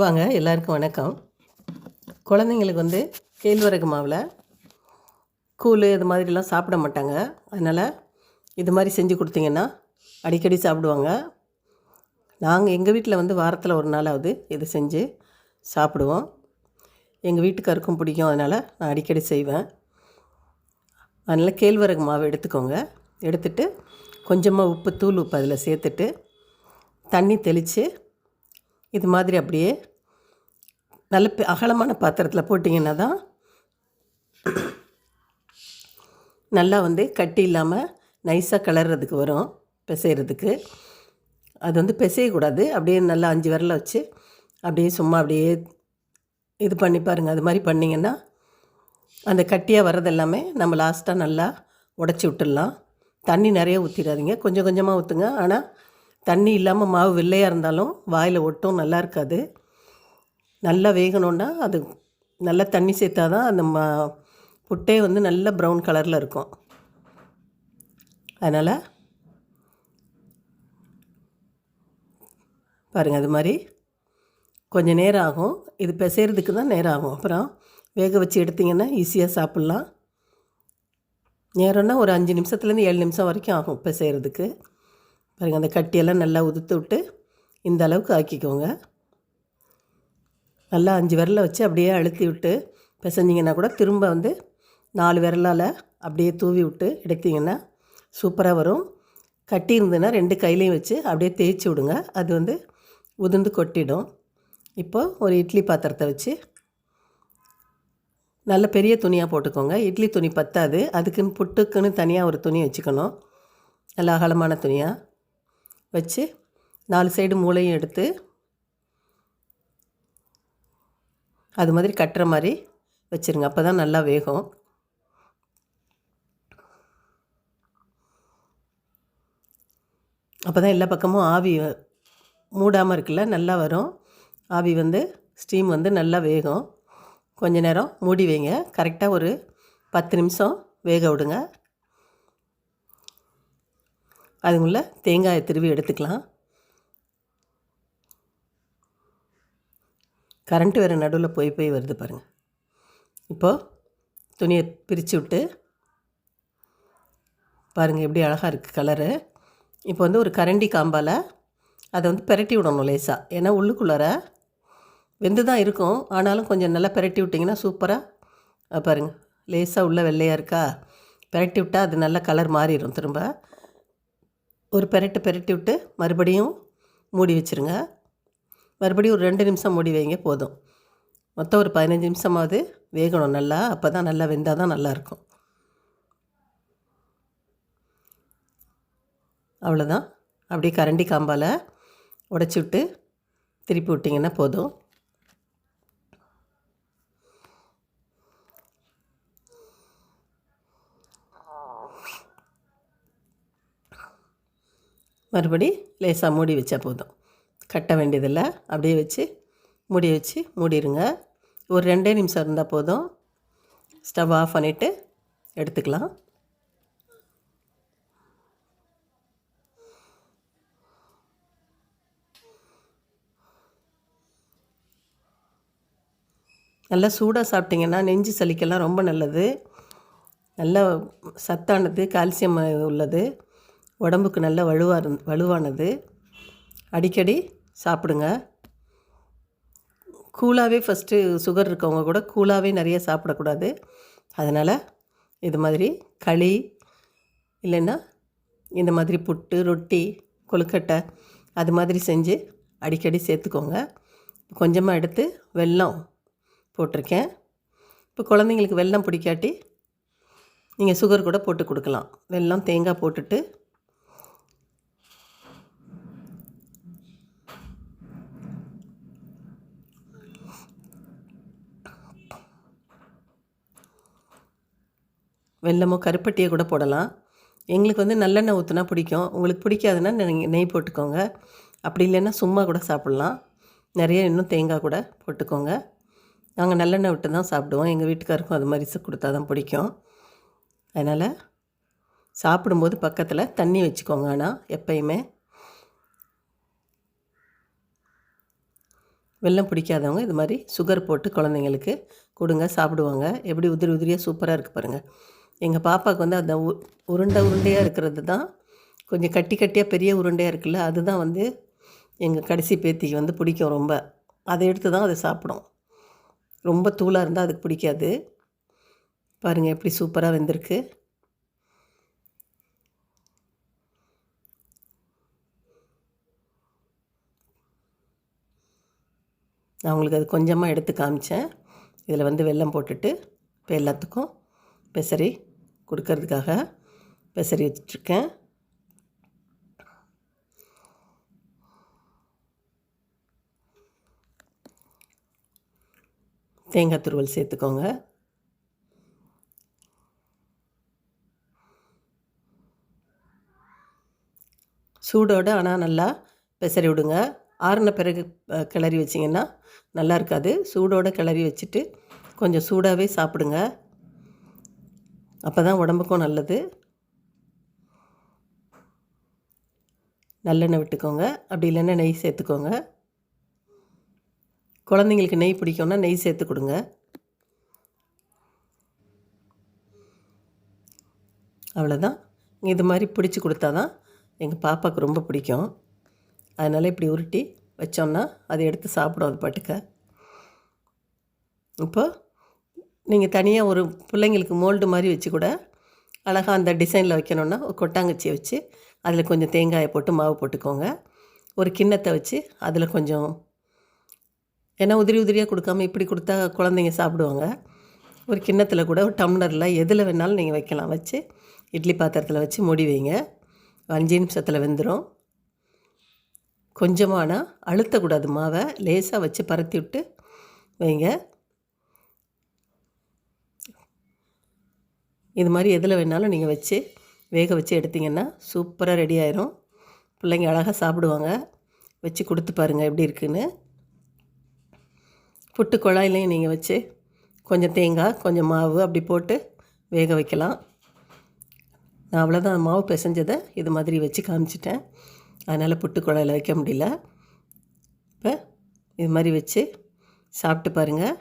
வாங்க எல்லாருக்கும் வணக்கம். குழந்தைங்களுக்கு வந்து கேழ்வரகு மாவில் கூழ் இது மாதிரிலாம் சாப்பிட மாட்டாங்க. அதனால் இது மாதிரி செஞ்சு கொடுத்தீங்கன்னா அடிக்கடி சாப்பிடுவாங்க. நாங்கள் எங்கள் வீட்டில் வந்து வாரத்தில் ஒரு நாளாவது இது செஞ்சு சாப்பிடுவோம். எங்கள் வீட்டுக்காருக்கும் பிடிக்கும் அதனால் நான் அடிக்கடி செய்வேன். அதனால் கேழ்வரகு மாவு எடுத்துக்கோங்க. எடுத்துட்டு கொஞ்சமாக உப்பு தூள் உப்பு அதில் சேர்த்துட்டு தண்ணி தெளித்து இது மாதிரி அப்படியே நல்ல பெ- அகலமான பாத்திரத்தில் போட்டிங்கன்னா தான் நல்லா வந்து கட்டி இல்லாமல் நைஸாக கிளறதுக்கு வரும் பிசைகிறதுக்கு அது வந்து பிசையக்கூடாது. அப்படியே நல்லா அஞ்சு விரல வச்சு அப்படியே சும்மா அப்படியே இது பண்ணி பாருங்கள் அது மாதிரி பண்ணிங்கன்னா அந்த கட்டியாக வர்றது எல்லாமே நம்ம லாஸ்ட்டாக நல்லா உடச்சி விட்டுடலாம். தண்ணி நிறைய ஊற்றிடாதீங்க கொஞ்சம் கொஞ்சமாக ஊற்றுங்க ஆனால் தண்ணி இல்லாமல் மாவு வெள்ளையாக இருந்தாலும் வாயில் ஒட்டும் நல்லா இருக்காது. நல்லா வேகணுன்னா அது நல்லா தண்ணி சேர்த்தா தான் அந்த மா புட்டே வந்து நல்ல ப்ரௌன் கலரில் இருக்கும். அதனால் பாருங்கள் அது மாதிரி கொஞ்சம் நேரம் ஆகும். இது பிசைகிறதுக்கு தான் நேரம் ஆகும். அப்புறம் வேக வச்சு எடுத்திங்கன்னா ஈஸியாக சாப்பிட்லாம். நேரம்னா ஒரு அஞ்சு நிமிஷத்துலேருந்து ஏழு நிமிஷம் வரைக்கும் ஆகும் பிசைறதுக்கு பாருங்கள் அந்த கட்டியெல்லாம் நல்லா உதுத்து விட்டு இந்த அளவுக்கு ஆக்கிக்கோங்க. நல்லா அஞ்சு விரலை வச்சு அப்படியே அழுத்தி விட்டு பிசைஞ்சிங்கன்னா கூட திரும்ப வந்து நாலு விரலால் அப்படியே தூவி விட்டு எடுத்தீங்கன்னா சூப்பராக வரும். கட்டி இருந்ததுன்னா ரெண்டு கையிலையும் வச்சு அப்படியே தேய்ச்சி விடுங்க. அது வந்து உதிர்ந்து கொட்டிடும். இப்போது ஒரு இட்லி பாத்திரத்தை வச்சு நல்ல பெரிய துணியாக போட்டுக்கோங்க. இட்லி துணி பத்தாது. அதுக்குன்னு புட்டுக்குன்னு தனியாக ஒரு துணி வச்சுக்கணும். நல்ல அகலமான துணியாக வச்சு நாலு சைடு மூளையும் எடுத்து அது மாதிரி கட்டுற மாதிரி வச்சுருங்க. அப்போ தான் நல்லா வேகும். அப்போ தான் எல்லா பக்கமும் ஆவி மூடாமல் இருக்குல்ல நல்லா வரும். ஆவி வந்து ஸ்டீம் வந்து நல்லா வேகும். கொஞ்ச நேரம் மூடி வைங்க. கரெக்டாக ஒரு பத்து நிமிஷம் வேக விடுங்க. அதுக்குள்ள தேங்காயை திருவி எடுத்துக்கலாம். கரண்ட்டு வேறு நடுவில் போய் போய் வருது பாருங்கள் இப்போது துணியை பிரித்து விட்டு பாருங்கள் எப்படி அழகாக இருக்குது கலரு. இப்போ வந்து ஒரு கரண்டி காம்பால் அதை வந்து பிரட்டி விடணும் லேசாக ஏன்னா உள்ளுக்குள்ளார வெந்து தான் இருக்கும். ஆனாலும் கொஞ்சம் நல்லா பிரட்டி விட்டிங்கன்னா சூப்பராக பாருங்கள் லேசாக உள்ளே வெள்ளையாக இருக்கா? பெரட்டி விட்டால் அது நல்ல கலர் மாறிடும் திரும்ப. ஒரு பெரட்டு பெரட்டி விட்டு மறுபடியும் மூடி வச்சுருங்க. மறுபடியும் ஒரு ரெண்டு நிமிஷம் மூடி வைங்க போதும். மொத்தம் ஒரு பதினஞ்சு நிமிஷமாவது வேகணும் நல்லா. அப்போ தான் நல்லா வெந்தால் தான் நல்லாயிருக்கும் அவ்வளோதான் அப்படியே கரண்டி காம்பால் உடச்சி விட்டு திருப்பி விட்டிங்கன்னா போதும். மறுபடி லேசாக மூடி வச்சா போதும். கட்ட வேண்டியதில்லை. அப்படியே வச்சு மூடி வச்சு மூடிடுங்க ஒரு ரெண்டே நிமிஷம் இருந்தால் போதும். ஸ்டவ் ஆஃப் பண்ணிவிட்டு எடுத்துக்கலாம். நல்லா சூடாக சாப்பிட்டிங்கன்னா நெஞ்சு சளிக்கெல்லாம் ரொம்ப நல்லது. நல்ல சத்தானது கால்சியம் உள்ளது. உடம்புக்கு நல்ல வலுவாக இருந் வலுவானது. அடிக்கடி சாப்பிடுங்க. கூலாகவே ஃபஸ்ட்டு சுகர் இருக்கவங்க கூட கூலாகவே நிறைய சாப்பிடக்கூடாது. அதனால் இது மாதிரி களி இல்லைன்னா இந்த மாதிரி புட்டு ரொட்டி கொழுக்கட்டை அது மாதிரி செஞ்சு அடிக்கடி சேர்த்துக்கோங்க. கொஞ்சமாக எடுத்து வெல்லம் போட்டிருக்கேன். இப்போ குழந்தைங்களுக்கு வெல்லம் பிடிக்காட்டி நீங்கள் சுகர் கூட போட்டு கொடுக்கலாம். வெல்லம் தேங்காய் போட்டுட்டு வெல்லமோ கருப்பட்டியை கூட போடலாம். எங்களுக்கு வந்து நல்லெண்ணெய் ஊற்றினா பிடிக்கும். உங்களுக்கு பிடிக்காதுன்னா நெய் போட்டுக்கோங்க. அப்படி இல்லைன்னா சும்மா கூட சாப்பிட்லாம். நிறைய இன்னும் தேங்காய் கூட போட்டுக்கோங்க. நாங்கள் நல்லெண்ணெய் விட்டு தான் சாப்பிடுவோம். எங்கள் வீட்டுக்காருக்கும் அது மாதிரி சு- கொடுத்தா தான் பிடிக்கும். அதனால் சாப்பிடும்போது பக்கத்தில் தண்ணி வச்சுக்கோங்க ஆனால் எப்பயுமே. வெல்லம் பிடிக்காதவங்க இது மாதிரி சுகர் போட்டு குழந்தைங்களுக்கு கொடுங்க சாப்பிடுவாங்க. எப்படி உதிரி உதிரியாக சூப்பராக இருக்குது பாருங்கள் எங்கள் பாப்பாவுக்கு வந்து அந்த உ உருண்டை உருண்டையாக இருக்கிறது தான் கொஞ்சம் கட்டி கட்டியாக பெரிய உருண்டையாக இருக்குல்ல அதுதான் வந்து எங்கள் கடைசி பேத்திக்கு வந்து பிடிக்கும் ரொம்ப. அதை எடுத்து தான் அது சாப்பிடும். ரொம்ப தூளாக இருந்தால் அதுக்கு பிடிக்காது. பாருங்கள் எப்படி சூப்பராக வெந்திருக்கு. நான் உங்களுக்கு அது கொஞ்சமாக எடுத்து காமிச்சேன். இதில் வந்து வெல்லம் போட்டுட்டு இப்போ எல்லாத்துக்கும் பெசரி கொடுக்கறதுக்காக பெசரி வச்சிட்ருக்கேன். தேங்காய் துருவல் சேர்த்துக்கோங்க. சூடோடு ஆனால் நல்லா பெசரி விடுங்க. ஆறின பிறகு கிளறி வச்சிங்கன்னா நல்லா இருக்காது. சூடோடு கிளறி வச்சுட்டு கொஞ்சம் சூடாகவே சாப்பிடுங்க. அப்போ தான் உடம்புக்கும் நல்லது. நல்லெண்ணெய் விட்டுக்கோங்க. அப்படி இல்லைன்னா நெய் சேர்த்துக்கோங்க. குழந்தைங்களுக்கு நெய் பிடிக்கும்னா நெய் சேர்த்து கொடுங்க. அவ்வளோதான் இது மாதிரி பிடிச்சி கொடுத்தா தான் எங்கள் பாப்பாவுக்கு ரொம்ப பிடிக்கும். அதனால் இப்படி உருட்டி வச்சோம்னா அதை எடுத்து சாப்பிடும் அது பாட்டுக்க. இப்போ நீங்கள் தனியாக ஒரு பிள்ளைங்களுக்கு மோல்டு மாதிரி வச்சு கூட அழகாக அந்த டிசைனில் வைக்கணுன்னா ஒரு கொட்டாங்குச்சியை வச்சு அதில் கொஞ்சம் தேங்காயை போட்டு மாவு போட்டுக்கோங்க. ஒரு கிண்ணத்தை வச்சு அதில் கொஞ்சம் ஏன்னா உதிரி உதிரியாக கொடுக்காம இப்படி கொடுத்தா குழந்தைங்க சாப்பிடுவாங்க. ஒரு கிண்ணத்தில் கூட ஒரு டம்ளரில் எதில் வேணாலும் நீங்கள் வைக்கலாம். வச்சு இட்லி பாத்திரத்தில் வச்சு மூடி வைங்க. அஞ்சு நிமிஷத்தில் வெந்துடும் கொஞ்சமான அழுத்தக்கூடாது மாவை. லேசாக வச்சு பரத்தி விட்டு வைங்க. இது மாதிரி எதில் வேணாலும் நீங்கள் வச்சு வேக வச்சு எடுத்திங்கன்னா சூப்பராக ரெடி ஆயிரும். பிள்ளைங்க அழகாக சாப்பிடுவாங்க. வச்சு கொடுத்து பாருங்கள் எப்படி இருக்குன்னு. புட்டு குழாயிலையும் நீங்கள் வச்சு கொஞ்சம் தேங்காய் கொஞ்சம் மாவு அப்படி போட்டு வேக வைக்கலாம். நான் அவ்வளோதான் மாவு பிசைஞ்சதை இது மாதிரி வச்சு காமிச்சிட்டேன். அதனால் புட்டு குழாயில் வைக்க முடியல. இப்போ இது மாதிரி வச்சு சாப்பிட்டு பாருங்கள்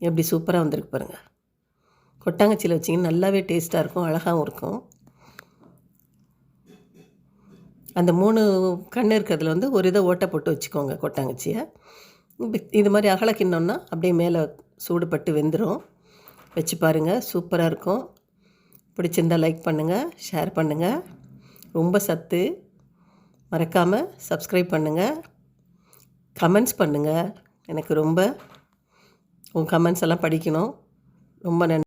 எப்படி சூப்பராக வந்திருக்கு பாருங்கள் கொட்டாங்கச்சியில் வச்சிங்கன்னா நல்லாவே டேஸ்ட்டாக இருக்கும் அழகாகவும் இருக்கும். அந்த மூணு கண் இருக்கிறதுல வந்து ஒரு இதை ஓட்டை போட்டு வச்சுக்கோங்க கொட்டாங்கச்சியை. இது மாதிரி அகல கிண்ணோன்னா அப்படியே மேலே சூடுபட்டு வெந்துடும் வச்சு பாருங்கள் சூப்பராக இருக்கும். பிடிச்சிருந்தால் லைக் பண்ணுங்கள் ஷேர் பண்ணுங்கள் ரொம்ப சத்து. மறக்காமல் சப்ஸ்கிரைப் பண்ணுங்கள் கமெண்ட்ஸ் பண்ணுங்கள் எனக்கு ரொம்ப உங்கள் கமெண்ட்ஸ் எல்லாம் படிக்கணும். ரொம்ப நன்றி.